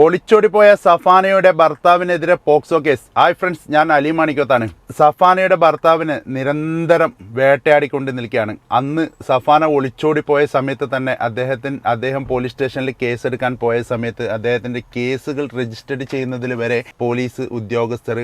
ഒളിച്ചോടിപ്പോയ സഫാനയുടെ ഭർത്താവിനെതിരെ POCSO case. Hi friends ഞാൻ അലി മാണിക്കത്താണ്. സഫാനയുടെ ഭർത്താവിന് നിരന്തരം വേട്ടയാടിക്കൊണ്ട് നിൽക്കുകയാണ്. അന്ന് സഫാന ഒളിച്ചോടിപ്പോയ സമയത്ത് തന്നെ അദ്ദേഹത്തിന് അദ്ദേഹം പോലീസ് സ്റ്റേഷനിൽ കേസെടുക്കാൻ പോയ സമയത്ത് അദ്ദേഹത്തിന്റെ കേസുകൾ രജിസ്റ്റർ ചെയ്യുന്നതിൽ വരെ പോലീസ് ഉദ്യോഗസ്ഥർ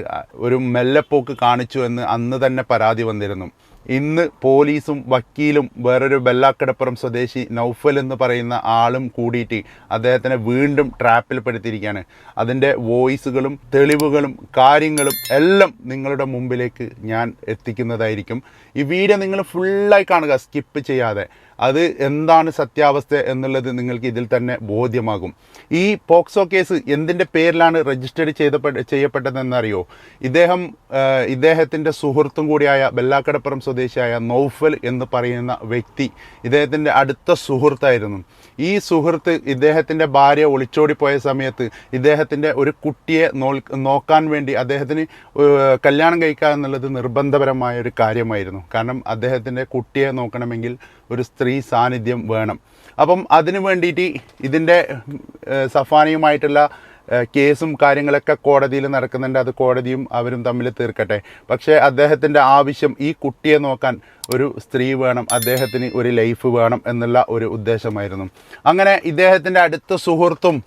ഒരു മെല്ലെപ്പോക്ക് കാണിച്ചു എന്ന് അന്ന് തന്നെ പരാതി വന്നിരുന്നു. ഇന്ന് പോലീസും വക്കീലും വേറൊരു ബെല്ലാക്കടപ്പുറം സ്വദേശി നൗഫൽ എന്ന് പറയുന്ന ആളും കൂടിയിട്ട് അദ്ദേഹത്തിനെ വീണ്ടും ട്രാപ്പിൽ പെടുത്തിയിരിക്കുകയാണ് അതിന്റെ വോയിസുകളും തെളിവുകളും കാര്യങ്ങളും എല്ലാം നിങ്ങളുടെ മുമ്പിലേക്ക് ഞാൻ എത്തിക്കുന്നതായിരിക്കും. ഈ വീഡിയോ നിങ്ങൾ ഫുള്ളായി കാണുക. സ്കിപ്പ് ചെയ്യാതെ. അത് എന്താണ് സത്യാവസ്ഥ എന്നുള്ളത് നിങ്ങൾക്ക് ഇതിൽ തന്നെ ബോധ്യമാകും. ഈ പോക്സോ കേസ് എന്തിന്റെ പേരിലാണ് രജിസ്റ്റർ ചെയ്തപ്പെട്ട ചെയ്യപ്പെട്ടതെന്നറിയോ? ഇദ്ദേഹം ഇദ്ദേഹത്തിന്റെ സുഹൃത്തും കൂടിയായ ബെല്ലാക്കടപ്പുറം സ്വദേശിയായ നൗഫൽ എന്ന് പറയുന്ന വ്യക്തി ഇദ്ദേഹത്തിന്റെ അടുത്ത സുഹൃത്തായിരുന്നു. ഈ സുഹൃത്ത് ഇദ്ദേഹത്തിന്റെ ഭാര്യ ഒളിച്ചോടിപ്പോയ സമയത്ത് ഇദ്ദേഹത്തിന്റെ ഒരു കുട്ടിയെ നോക്കാൻ വേണ്ടി അദ്ദേഹത്തിന് കല്യാണം കഴിക്കുക എന്നുള്ളത് നിർബന്ധപരമായ ഒരു കാര്യമായിരുന്നു. കാരണം അദ്ദേഹത്തിന്റെ കുട്ടിയെ നോക്കണമെങ്കിൽ ഒരു സ്ത്രീ സാന്നിധ്യം വേണം. അപ്പം അതിനു വേണ്ടിയിട്ട് ഇതിന്റെ സഫാനയുമായിട്ടുള്ള കേസും കാര്യങ്ങളൊക്കെ കോടതിയിൽ നടക്കുന്നുണ്ട്. അത് കോടതിയും അവരും തമ്മിൽ തീർക്കട്ടെ. പക്ഷേ അദ്ദേഹത്തിന്റെ ആവശ്യം ഈ കുട്ടിയെ നോക്കാൻ ഒരു സ്ത്രീ വേണം അദ്ദേഹത്തിന് ഒരു ലൈഫ് വേണം എന്നുള്ള ഒരു ഉദ്ദേശമായിരുന്നു. അങ്ങനെ ഇദ്ദേഹത്തിന്റെ അടുത്ത സുഹൃത്തും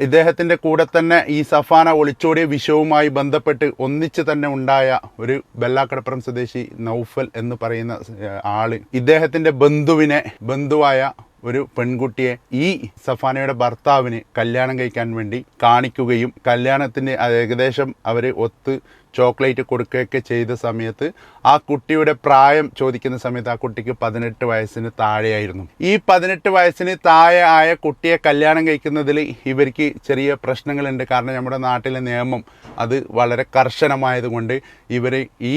ഇദ്ദേഹത്തിന്റെ കൂടെ തന്നെ ഈ സഫാന ഒളിച്ചോടിയ വിഷയവുമായി ബന്ധപ്പെട്ട് ഒന്നിച്ച് തന്നെ ഉണ്ടായ ഒരു ബെല്ലാക്കടപ്പുറം സ്വദേശി നൗഫൽ എന്ന് പറയുന്ന ആൾ. ഇദ്ദേഹത്തിന്റെ ബന്ധുവിനെ ബന്ധുവായ ഒരു പെൺകുട്ടിയെ ഈ സഫാനയുടെ ഭർത്താവിന് കല്യാണം കഴിക്കാൻ വേണ്ടി കാണിക്കുകയും കല്യാണത്തിന് ഏകദേശം അവർ ഒത്ത് ചോക്ലേറ്റ് കൊടുക്കുകയൊക്കെ ചെയ്ത സമയത്ത് ആ കുട്ടിയുടെ പ്രായം ചോദിക്കുന്ന സമയത്ത് ആ കുട്ടിക്ക് പതിനെട്ട് വയസ്സിന് താഴെയായിരുന്നു. ഈ പതിനെട്ട് വയസ്സിന് താഴെ ആയ കുട്ടിയെ കല്യാണം കഴിക്കുന്നതിൽ ഇവർക്ക് ചെറിയ പ്രശ്നങ്ങളുണ്ട്. കാരണം നമ്മുടെ നാട്ടിലെ നിയമം അത് വളരെ കർശനമായതുകൊണ്ട് ഇവർ ഈ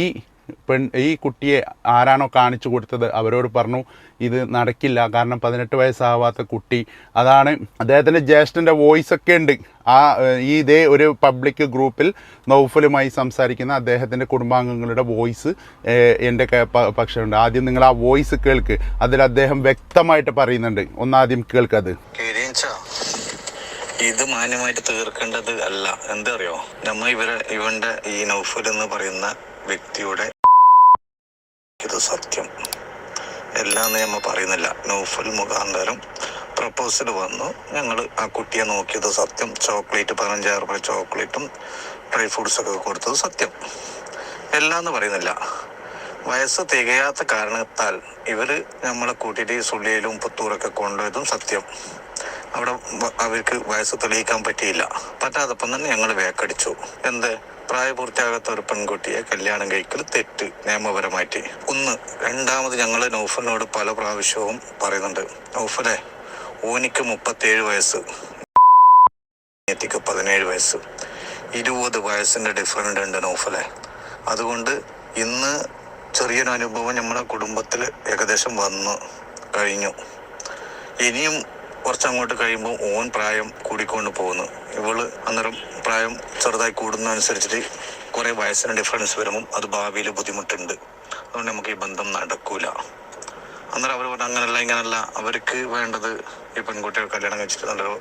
പെൺ ഈ കുട്ടിയെ ആരാണോ കാണിച്ചു കൊടുത്തത് അവരോട് പറഞ്ഞു ഇത് നടക്കില്ല കാരണം പതിനെട്ട് വയസ്സാവാത്ത കുട്ടി. അതാണ് അദ്ദേഹത്തിന്റെ ജ്യേഷ്ഠന്റെ വോയിസ് ഒക്കെ ഉണ്ട്. ആ ഈ ഇതേ ഒരു പബ്ലിക് ഗ്രൂപ്പിൽ നൗഫലുമായി സംസാരിക്കുന്ന അദ്ദേഹത്തിന്റെ കുടുംബാംഗങ്ങളുടെ വോയിസ് എന്റെ പക്ഷമുണ്ട് ആദ്യം നിങ്ങൾ ആ വോയിസ് കേൾക്ക്. അതിൽ അദ്ദേഹം വ്യക്തമായിട്ട് പറയുന്നുണ്ട്. ഒന്നാദ്യം കേൾക്കത്. ഇത് മാന്യമായിട്ട് തീർക്കേണ്ടത് അല്ല. എന്താ അറിയോ? നമ്മ ഇവരെ ഇവന്റെ ഈ നൗഫൽ എന്ന് പറയുന്ന വ്യക്തിയുടെ ഇത് സത്യം. എല്ലാം നിയമം പറയുന്നില്ല. നൗഫൽ മുഖാന്തരം പ്രപ്പോസൽ വന്നു. ഞങ്ങൾ ആ കുട്ടിയെ നോക്കിയത് സത്യം. ചോക്ലേറ്റ് പതിനഞ്ചായിരം രൂപ ചോക്ലേറ്റും ഡ്രൈ ഫ്രൂട്ട്സ് ഒക്കെ കൊടുത്തത് സത്യം. എല്ലാം എന്ന് പറയുന്നില്ല. വയസ്സ് തികയാത്ത കാരണത്താൽ ഇവർ നമ്മളെ കൂട്ടിയിട്ട് ഈ സുള്ളിയിലും പുത്തൂറൊക്കെ കൊണ്ടുപോയതും സത്യം. അവിടെ അവർക്ക് വയസ്സ് തെളിയിക്കാൻ പറ്റിയില്ല. പറ്റാതപ്പം തന്നെ ഞങ്ങൾ വേക്കടിച്ചു. എന്ത്? പ്രായപൂർത്തിയാകാത്ത ഒരു പെൺകുട്ടിയെ കല്യാണം കഴിക്കൽ തെറ്റ് നിയമപരമായിട്ട്. ഒന്ന് രണ്ടാമത് ഞങ്ങൾ നൗഫലിനോട് പല പ്രാവശ്യവും പറയുന്നുണ്ട് നൗഫലെ ഓനിക്ക് മുപ്പത്തേഴ് വയസ്സ് എത്തിക്ക് പതിനേഴ് വയസ്സ്. ഇരുപത് വയസ്സിന്റെ ഡിഫറന്റ് ഉണ്ട് നൗഫലെ. അതുകൊണ്ട് ഇന്ന് ചെറിയൊരു അനുഭവം നമ്മുടെ കുടുംബത്തിൽ ഏകദേശം വന്നു കഴിഞ്ഞു. ഇനിയും കുറച്ചങ്ങോട്ട് കഴിയുമ്പോൾ ഓൻ പ്രായം കൂടിക്കൊണ്ട് പോകുന്നു. ഇവൾ അന്നേരം പ്രായം ചെറുതായി കൂടുന്നതനുസരിച്ചിട്ട് കുറെ വയസ്സിന് ഡിഫറൻസ് വരുമ്പോൾ അത് ഭാവിയിൽ ബുദ്ധിമുട്ടുണ്ട്. അതുകൊണ്ട് നമുക്ക് ഈ ബന്ധം നടക്കൂല. അന്നേരം അവർ പറഞ്ഞു അങ്ങനല്ല ഇങ്ങനല്ല. അവർക്ക് വേണ്ടത് ഈ പെൺകുട്ടികൾ കല്യാണം കഴിച്ചിട്ട് നല്ലൊരു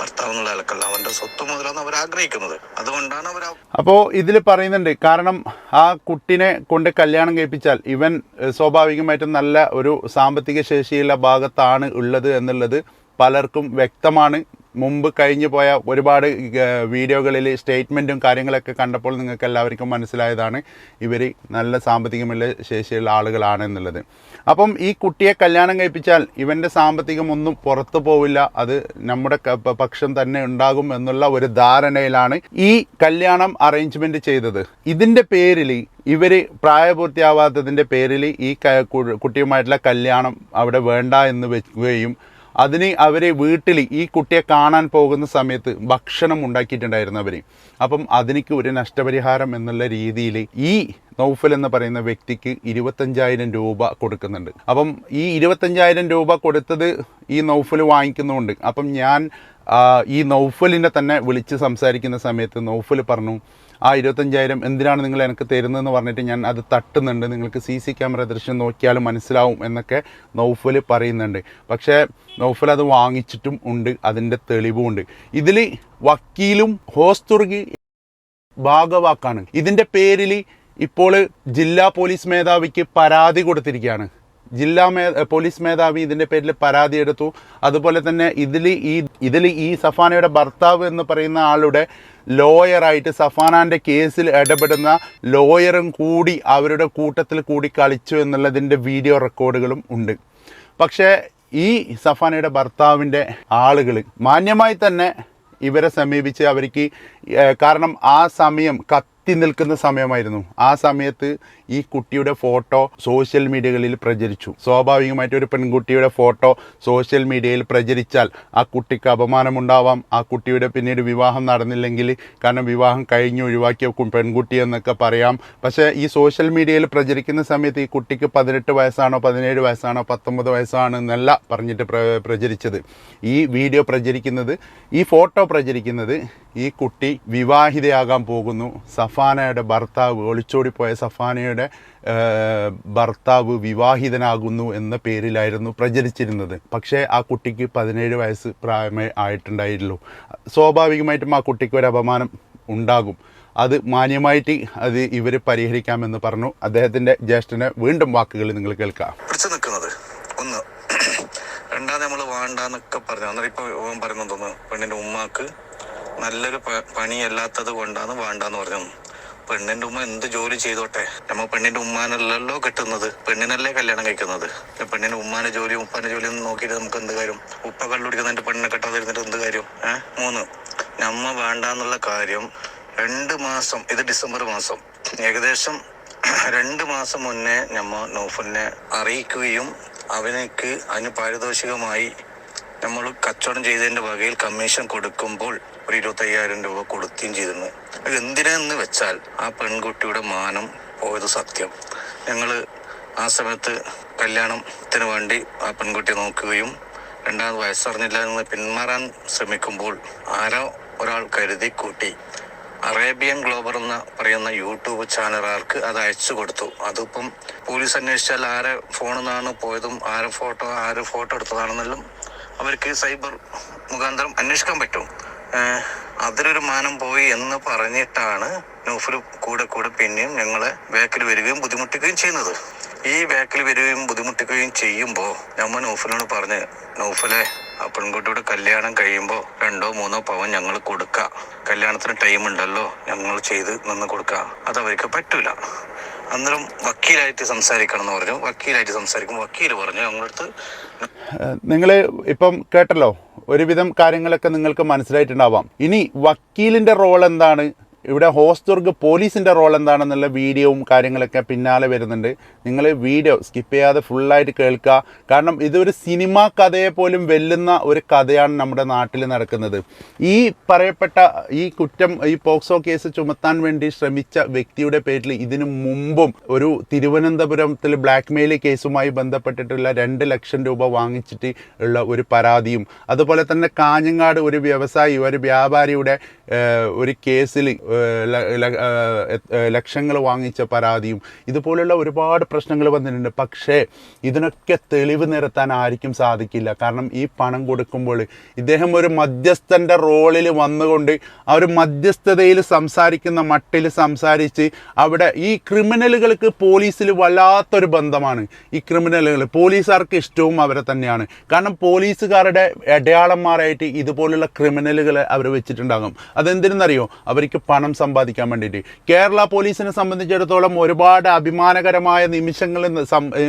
ഭർത്താവ് എന്നുള്ള നിലക്കല്ല. അവന്റെ സ്വത്ത് മുതലാണ് അവർ ആഗ്രഹിക്കുന്നത്. അതുകൊണ്ടാണ് അവർ അപ്പോൾ ഇതിൽ പറയുന്നുണ്ട് കാരണം ആ കുട്ടിനെ കൊണ്ട് കല്യാണം കഴിപ്പിച്ചാൽ ഇവൻ സ്വാഭാവികമായിട്ടും നല്ല ഒരു സാമ്പത്തിക ശേഷിയുള്ള ഭാഗത്താണ് ഉള്ളത് എന്നുള്ളത് പലർക്കും വ്യക്തമാണ്. മുമ്പ് കഴിഞ്ഞു പോയ ഒരുപാട് വീഡിയോകളിൽ സ്റ്റേറ്റ്മെന്റും കാര്യങ്ങളൊക്കെ കണ്ടപ്പോൾ നിങ്ങൾക്ക് എല്ലാവർക്കും മനസ്സിലായതാണ്. ഇവർ നല്ല സാമ്പത്തികമുള്ള ശേഷിയുള്ള ആളുകളാണ് എന്നുള്ളത് അപ്പം ഈ കുട്ടിയെ കല്യാണം കഴിപ്പിച്ചാൽ ഇവന്റെ സാമ്പത്തികമൊന്നും പുറത്തു പോവില്ല. അത് നമ്മുടെ പക്ഷം തന്നെ ഉണ്ടാകും എന്നുള്ള ഒരു ധാരണയിലാണ് ഈ കല്യാണം അറേഞ്ച്മെന്റ് ചെയ്തത്. ഇതിന്റെ പേരിൽ ഇവർ പ്രായപൂർത്തിയാവാത്തതിന്റെ പേരിൽ ഈ കുട്ടിയുമായിട്ടുള്ള കല്യാണം അവിടെ വേണ്ട എന്ന് വെക്കുകയും അതിന് അവരെ വീട്ടിൽ ഈ കുട്ടിയെ കാണാൻ പോകുന്ന സമയത്ത് ഭക്ഷണം ഉണ്ടാക്കിയിട്ടുണ്ടായിരുന്നു അവർ അപ്പം അതിനിക്ക് ഒരു നഷ്ടപരിഹാരം എന്നുള്ള രീതിയിൽ ഈ നൗഫൽ എന്ന് പറയുന്ന വ്യക്തിക്ക് ഇരുപത്തഞ്ചായിരം രൂപ കൊടുക്കുന്നുണ്ട്. അപ്പം ഈ ഇരുപത്തഞ്ചായിരം രൂപ കൊടുത്തത് ഈ നൗഫൽ വാങ്ങിക്കുന്നുണ്ട്. അപ്പം ഞാൻ ഈ നൗഫലിനെ തന്നെ വിളിച്ച് സംസാരിക്കുന്ന സമയത്ത് നൗഫൽ പറഞ്ഞു ആ ഇരുപത്തഞ്ചായിരം എന്തിനാണ് നിങ്ങൾ എനിക്ക് തരുന്നതെന്ന് പറഞ്ഞിട്ട് ഞാൻ അത് തട്ടുന്നുണ്ട്. നിങ്ങൾക്ക് സി സി ക്യാമറ ദൃശ്യം നോക്കിയാൽ മനസ്സിലാവും എന്നൊക്കെ നൗഫൽ പറയുന്നുണ്ട്. പക്ഷേ നൗഫൽ അത് വാങ്ങിച്ചിട്ടും ഉണ്ട് അതിന്റെ തെളിവുമുണ്ട് ഇതിൽ വക്കീലും ഹോസ്തുർഗി ഭാഗവാക്കാണ്. ഇതിന്റെ പേരിൽ ഇപ്പോൾ ജില്ലാ പോലീസ് മേധാവിക്ക് പരാതി കൊടുത്തിരിക്കുകയാണ്. ജില്ലാ മേ പോലീസ് മേധാവി ഇതിന്റെ പേരിൽ പരാതി എടുത്തു. അതുപോലെ തന്നെ ഇതിൽ ഈ ഇതിൽ ഈ സഫാനയുടെ ഭർത്താവ് എന്ന് പറയുന്ന ആളുടെ ലോയറായിട്ട് സഫാനാന്റെ കേസിൽ ഇടപെടുന്ന ലോയറും കൂടി അവരുടെ കൂട്ടത്തിൽ കൂടി കളിച്ചു എന്നുള്ളതിന്റെ വീഡിയോ റെക്കോർഡുകളും ഉണ്ട്. പക്ഷേ ഈ സഫാനയുടെ ഭർത്താവിന്റെ ആളുകൾ മാന്യമായി തന്നെ ഇവരെ സമീപിച്ച് അവർക്ക് കാരണം ആ സമയം കത്തി നിൽക്കുന്ന സമയമായിരുന്നു. ആ സമയത്ത് ഈ കുട്ടിയുടെ ഫോട്ടോ സോഷ്യൽ മീഡിയകളിൽ പ്രചരിച്ചു. സ്വാഭാവികമായിട്ട് ഒരു പെൺകുട്ടിയുടെ ഫോട്ടോ സോഷ്യൽ മീഡിയയിൽ പ്രചരിച്ചാൽ ആ കുട്ടിക്ക് അപമാനമുണ്ടാവാം. ആ കുട്ടിയുടെ പിന്നീട് വിവാഹം നടന്നില്ലെങ്കിൽ കാരണം വിവാഹം കഴിഞ്ഞ് ഒഴിവാക്കിയ പെൺകുട്ടി എന്നൊക്കെ പറയാം. പക്ഷേ ഈ സോഷ്യൽ മീഡിയയിൽ പ്രചരിക്കുന്ന സമയത്ത് ഈ കുട്ടിക്ക് പതിനെട്ട് വയസ്സാണോ പതിനേഴ് വയസ്സാണോ പത്തൊമ്പത് വയസ്സാണ് എന്നല്ല പറഞ്ഞിട്ട് പ്ര പ്രചരിച്ചത്. ഈ വീഡിയോ പ്രചരിക്കുന്നത് ഈ ഫോട്ടോ പ്രചരിക്കുന്നത് ഈ കുട്ടി വിവാഹിതയാകാൻ പോകുന്നു സഫാനയുടെ ഭർത്താവ് ഒളിച്ചോടിപ്പോയ സഫാനയുടെ ഭർത്താവ് വിവാഹിതനാകുന്നു എന്ന പേരിലായിരുന്നു പ്രചരിച്ചിരുന്നത്. പക്ഷേ ആ കുട്ടിക്ക് പതിനേഴ് വയസ്സ് പ്രായമേ ആയിട്ടുണ്ടായിട്ടുള്ളൂ. സ്വാഭാവികമായിട്ടും ആ കുട്ടിക്ക് ഒരു അപമാനം ഉണ്ടാകും. അത് മാന്യമായിട്ട് അത് ഇവർ പരിഹരിക്കാമെന്ന് പറഞ്ഞു. അദ്ദേഹത്തിന്റെ ജ്യേഷ്ഠനെ വീണ്ടും വാക്കുകൾ നിങ്ങൾ കേൾക്കാം. ഒന്ന് രണ്ടാമത് നമ്മൾ വേണ്ടെന്നൊക്കെ പറഞ്ഞു. അന്നേരം ഇപ്പൊ പറയുന്നു തോന്നുന്നു പെണ്ണിന്റെ ഉമ്മാക്ക് നല്ലൊരു പണിയല്ലാത്തത് കൊണ്ടാണ് വേണ്ടാന്ന് പറഞ്ഞു പെണ്ണിന്റെ ഉമ്മ എന്ത് ജോലി ചെയ്തോട്ടെ? നമ്മ പെണ്ണിന്റെ ഉമ്മാനല്ലല്ലോ കെട്ടുന്നത്. പെണ്ണിനല്ലേ കല്യാണം കഴിക്കുന്നത്? പെണ്ണിന്റെ ഉമ്മാന്റെ ജോലി ഉപ്പാന്റെ ജോലി ഒന്നും നോക്കിയിട്ട് നമുക്ക് എന്ത് കാര്യം? ഉപ്പ കള്ളുടിക്കുന്നതിന്റെ പെണ്ണിനെ കെട്ടാതിരുന്നിട്ട് എന്ത് കാര്യം? ഏഹ് മൂന്ന് നമ്മ വേണ്ടാന്നുള്ള കാര്യം രണ്ട് മാസം ഇത് ഡിസംബർ മാസം. ഏകദേശം രണ്ട് മാസം മുന്നേ നമ്മ നൗഫലിനെ അറിയിക്കുകയും അവനക്ക് അതിന് പാരിതോഷികമായി നമ്മൾ കച്ചവടം ചെയ്തതിന്റെ വകയിൽ കമ്മീഷൻ കൊടുക്കുമ്പോൾ ഒരു ഇരുപത്തയ്യായിരം രൂപ കൊടുക്കുകയും ചെയ്തിരുന്നു. അത് എന്തിനെന്ന് വെച്ചാൽ ആ പെൺകുട്ടിയുടെ മാനം പോയത് സത്യം. ഞങ്ങൾ ആ സമയത്ത് കല്യാണത്തിന് വേണ്ടി ആ പെൺകുട്ടിയെ നോക്കുകയും രണ്ടാമത് വയസ്സറിഞ്ഞില്ല എന്ന് പിന്മാറാൻ ശ്രമിക്കുമ്പോൾ ആരോ ഒരാൾ കരുതി കൂട്ടി. അറേബ്യൻ ഗ്ലോബർ എന്ന പറയുന്ന യൂട്യൂബ് ചാനലുകാർക്ക് അത് അയച്ചു കൊടുത്തു. അതിപ്പം പോലീസ് അന്വേഷിച്ചാൽ ആരെ ഫോണിൽ നിന്നാണ് പോയതും ആരെ ഫോട്ടോ ആരെ ഫോട്ടോ എടുത്തതാണെന്നെല്ലാം അവർക്ക് സൈബർ മുഖാന്തരം അന്വേഷിക്കാൻ പറ്റും. അതിലൊരു മാനം പോയി എന്ന് പറഞ്ഞിട്ടാണ് നൗഫൽ കൂടെ കൂടെ പിന്നെയും ഞങ്ങളെ ബാക്കിൽ വരികയും ബുദ്ധിമുട്ടിക്കുകയും ചെയ്യുന്നത്. ഈ ബാക്കിൽ വരികയും ബുദ്ധിമുട്ടിക്കുകയും ചെയ്യുമ്പോൾ നമ്മൾ നൗഫലിനോട് പറഞ്ഞ് നൗഫലെ ആ പെൺകുട്ടിയുടെ കല്യാണം കഴിയുമ്പോൾ രണ്ടോ മൂന്നോ പവൻ ഞങ്ങൾ കൊടുക്കാം. കല്യാണത്തിന് ടൈം ഉണ്ടല്ലോ ഞങ്ങൾ ചെയ്ത് നിന്ന് കൊടുക്കാം. അത് അവർക്ക് പറ്റൂല. അന്നേരം വക്കീലായിട്ട് സംസാരിക്കണം എന്ന് പറഞ്ഞു. വക്കീലായിട്ട് സംസാരിക്കുമ്പോൾ വക്കീൽ പറഞ്ഞു ഞങ്ങളടുത്ത് നിങ്ങൾ ഇപ്പം കേട്ടല്ലോ ഒരുവിധം കാര്യങ്ങളൊക്കെ നിങ്ങൾക്ക് മനസ്സിലായിട്ടുണ്ടാവാം. ഇനി വക്കീലിന്റെ റോൾ എന്താണ്? ഇവിടെ ഹോസ്ദുർഗ് പോലീസിന്റെ റോൾ എന്താണെന്നുള്ള വീഡിയോവും കാര്യങ്ങളൊക്കെ പിന്നാലെ വരുന്നുണ്ട്. നിങ്ങൾ വീഡിയോ സ്കിപ്പ് ചെയ്യാതെ ഫുള്ളായിട്ട് കേൾക്കുക. കാരണം ഇതൊരു സിനിമ കഥയെ പോലും വെല്ലുന്ന ഒരു കഥയാണ് നമ്മുടെ നാട്ടിൽ നടക്കുന്നത്. ഈ പറയപ്പെട്ട ഈ കുറ്റം ഈ പോക്സോ കേസ് ചുമത്താൻ വേണ്ടി ശ്രമിച്ച വ്യക്തിയുടെ പേരിൽ ഇതിനു മുമ്പും ഒരു തിരുവനന്തപുരത്തിൽ ബ്ലാക്ക് മെയിൽ കേസുമായി ബന്ധപ്പെട്ടിട്ടുള്ള രണ്ട് ലക്ഷം രൂപ വാങ്ങിച്ചിട്ട് ഉള്ള ഒരു പരാതിയും അതുപോലെ തന്നെ കാഞ്ഞങ്ങാട് ഒരു വ്യവസായി ഒരു വ്യാപാരിയുടെ ഒരു കേസിൽ ലക്ഷങ്ങൾ വാങ്ങിച്ച പരാതിയും ഇതുപോലുള്ള ഒരുപാട് പ്രശ്നങ്ങൾ വന്നിട്ടുണ്ട്. പക്ഷേ ഇതിനൊക്കെ തെളിവ് നിരത്താൻ ആർക്കും സാധിക്കില്ല. കാരണം ഈ പണം കൊടുക്കുമ്പോൾ ഇദ്ദേഹം ഒരു മധ്യസ്ഥന്റെ റോളിൽ വന്നുകൊണ്ട് ആ ഒരു മധ്യസ്ഥതയിൽ സംസാരിക്കുന്ന മട്ടിൽ സംസാരിച്ച് അവിടെ ഈ ക്രിമിനലുകൾക്ക് പോലീസിൽ വല്ലാത്തൊരു ബന്ധമാണ്. ഈ ക്രിമിനലുകൾ പോലീസുകാർക്ക് ഇഷ്ടവും അവരെ തന്നെയാണ്. കാരണം പോലീസുകാരുടെ ഇടയാളന്മാരായിട്ട് ഇതുപോലുള്ള ക്രിമിനലുകളെ അവർ വെച്ചിട്ടുണ്ടാകും. അതെന്തിനെന്നറിയോ? അവർക്ക് പണം സമ്പാദിക്കാൻ വേണ്ടിയിട്ട്. കേരള പോലീസിനെ സംബന്ധിച്ചിടത്തോളം ഒരുപാട് അഭിമാനകരമായ നിമിഷങ്ങൾ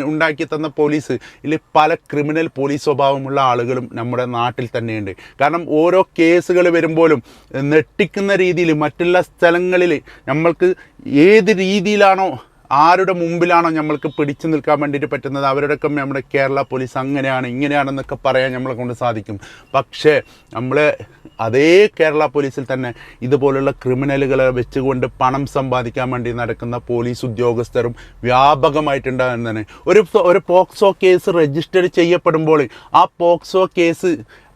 ഉണ്ടാക്കി തന്ന പോലീസ് ഇതിൽ പല ക്രിമിനൽ പോലീസ് സ്വഭാവമുള്ള ആളുകളും നമ്മുടെ നാട്ടിൽ തന്നെയുണ്ട്. കാരണം ഓരോ കേസുകൾ വരുമ്പോഴും നെട്ടിക്കുന്ന രീതിയിൽ മറ്റുള്ള സ്ഥലങ്ങളിൽ നമ്മൾക്ക് ഏത് രീതിയിലാണോ ആരുടെ മുമ്പിലാണോ നമ്മൾക്ക് പിടിച്ചു നിൽക്കാൻ വേണ്ടിയിട്ട് പറ്റുന്നത്? അവരോടൊക്കെ നമ്മുടെ കേരള പോലീസ് അങ്ങനെയാണ് ഇങ്ങനെയാണെന്നൊക്കെ പറയാൻ നമ്മളെ കൊണ്ട് സാധിക്കും. പക്ഷേ നമ്മൾ അതേ കേരള പോലീസിൽ തന്നെ ഇതുപോലുള്ള ക്രിമിനലുകളെ വെച്ചുകൊണ്ട് പണം സമ്പാദിക്കാൻ വേണ്ടി നടക്കുന്ന പോലീസ് ഉദ്യോഗസ്ഥരും വ്യാപകമായിട്ടുണ്ടാകുന്ന തന്നെ. ഒരു ഒരു പോക്സോ കേസ് രജിസ്റ്റർ ചെയ്യപ്പെടുമ്പോൾ ആ പോക്സോ കേസ്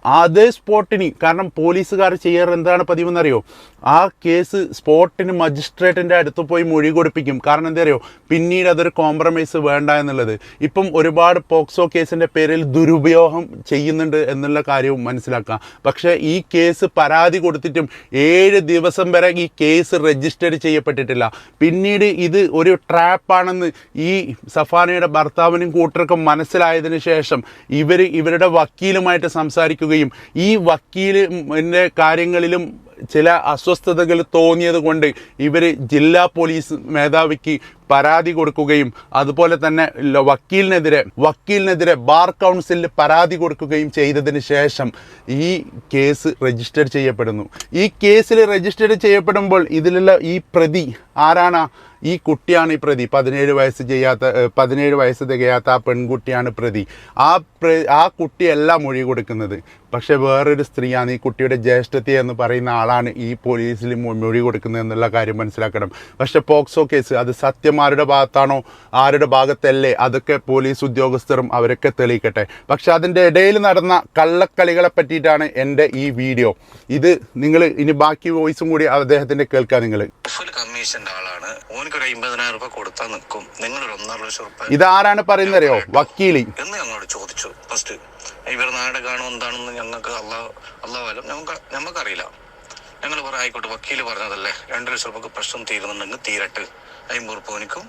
അതേ സ്പോട്ടിന് കാരണം പോലീസുകാർ ചെയ്യാറ് എന്താണ് പതിവെന്നറിയോ? ആ കേസ് സ്പോട്ടിന് മജിസ്ട്രേറ്റിന്റെ അടുത്ത് പോയി മൊഴി കൊടുപ്പിക്കും. കാരണം എന്താ അറിയോ പിന്നീട് അതൊരു കോംപ്രമൈസ് വേണ്ട എന്നുള്ളത്. ഇപ്പം ഒരുപാട് പോക്സോ കേസിന്റെ പേരിൽ ദുരുപയോഗം ചെയ്യുന്നുണ്ട് എന്നുള്ള കാര്യവും മനസ്സിലാക്കാം. പക്ഷേ ഈ കേസ് പരാതി കൊടുത്തിട്ടും ഏഴ് ദിവസം വരെ ഈ കേസ് രജിസ്റ്റർ ചെയ്യപ്പെട്ടിട്ടില്ല. പിന്നീട് ഇത് ഒരു ട്രാപ്പാണെന്ന് ഈ സഫാനയുടെ ഭർത്താവിനും കൂട്ടർക്കും മനസ്സിലായതിനു ശേഷം ഇവർ ഇവരുടെ വക്കീലുമായിട്ട് സംസാരിക്കുകയും ഈ വക്കീലിന്റെ കാര്യങ്ങളിലും ചില അസ്വസ്ഥതകൾ തോന്നിയത് കൊണ്ട് ഇവർ ജില്ലാ പോലീസ് മേധാവിക്ക് പരാതി കൊടുക്കുകയും അതുപോലെ തന്നെ വക്കീലിനെതിരെ വക്കീലിനെതിരെ ബാർ കൗൺസിലിൽ പരാതി കൊടുക്കുകയും ചെയ്തതിന് ശേഷം ഈ കേസ് രജിസ്റ്റർ ചെയ്യപ്പെടുന്നു. ഈ കേസിൽ രജിസ്റ്റർ ചെയ്യപ്പെടുമ്പോൾ ഇതിലുള്ള ഈ പ്രതി ആരാണ്? ഈ കുട്ടിയാണ് ഈ പ്രതി. പതിനേഴ് വയസ്സ് ചെയ്യാത്ത പതിനേഴ് വയസ്സ് തികയാത്ത ആ പെൺകുട്ടിയാണ് പ്രതി. ആ ആ കുട്ടിയല്ല മൊഴി കൊടുക്കുന്നത്. പക്ഷേ വേറൊരു സ്ത്രീയാണ് ഈ കുട്ടിയുടെ ജ്യേഷ്ഠത്തി എന്ന് പറയുന്ന ആളാണ് ഈ പോലീസിൽ മൊഴി കൊടുക്കുന്നത് എന്നുള്ള കാര്യം മനസ്സിലാക്കണം. പക്ഷേ പോക്സോ കേസ് അത് സത്യം ആരുടെ ഭാഗത്താണോ ആരുടെ ഭാഗത്തല്ലേ അതൊക്കെ പോലീസ് ഉദ്യോഗസ്ഥരും അവരൊക്കെ തെളിയിക്കട്ടെ. പക്ഷേ അതിന്റെ ഇടയിൽ നടന്ന കള്ളക്കളികളെ പറ്റിയിട്ടാണ് എന്റെ ഈ വീഡിയോ. ഇത് നിങ്ങൾ ഇനി ബാക്കി വോയിസും കൂടി അദ്ദേഹത്തിന്റെ കേൾക്കാം നിങ്ങൾ. ഫുൾ കമ്മീഷന്റെ ആളാണ്. ഓനിക്കൊരു അമ്പതിനായിരം രൂപ കൊടുത്താൽ നിൽക്കും നിങ്ങളൊരു ഒന്നര ലക്ഷം രൂപ ഇതാരാണ് പറയുന്നത് അറിയോ വക്കീലി. എന്ന് ഞങ്ങളോട് ചോദിച്ചു. ഫസ്റ്റ് ഇവർ നാട് കാണും എന്താണെന്ന് ഞങ്ങൾക്ക് അള്ളാഹ് അള്ളാഹുലും ഞങ്ങൾക്ക് ഞമ്മക്കറിയില്ല ഞങ്ങൾ പറ ആയിക്കോട്ടെ വക്കീൽ പറഞ്ഞതല്ലേ? രണ്ട് ലക്ഷം രൂപക്ക് പ്രശ്നം തീരുന്നുണ്ടെങ്കിൽ തീരട്ട്. അമ്പത് റുപ്യ ഓനിക്കും